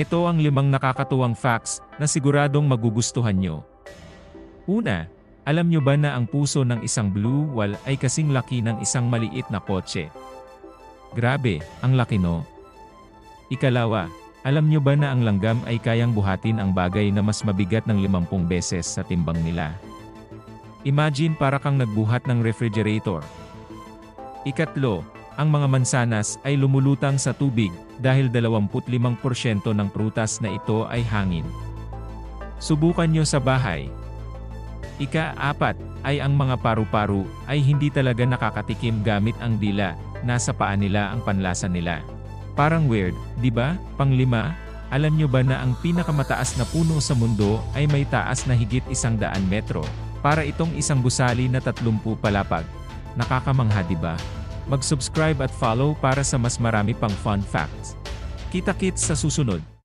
Ito ang limang nakakatuwang facts na siguradong magugustuhan nyo. Una, alam nyo ba na ang puso ng isang blue whale ay kasing laki ng isang maliit na kotse? Grabe, ang laki no? Ikalawa, alam nyo ba na ang langgam ay kayang buhatin ang bagay na mas mabigat ng 50 beses sa timbang nila? Imagine para kang nagbuhat ng refrigerator. Ikatlo, ang mga mansanas ay lumulutang sa tubig dahil 25% ng prutas na ito ay hangin. Subukan nyo sa bahay. Ika-apat, ay ang mga paru-paru ay hindi talaga nakakatikim gamit ang dila, nasa paa nila ang panlasa nila. Parang weird, di ba? Panglima, alam nyo ba na ang pinakamataas na puno sa mundo ay may taas na higit isang daan metro? Para itong isang gusali na 30 palapag. Nakakamangha di ba? Mag-subscribe at follow para sa mas marami pang fun facts. Kita-kits sa susunod.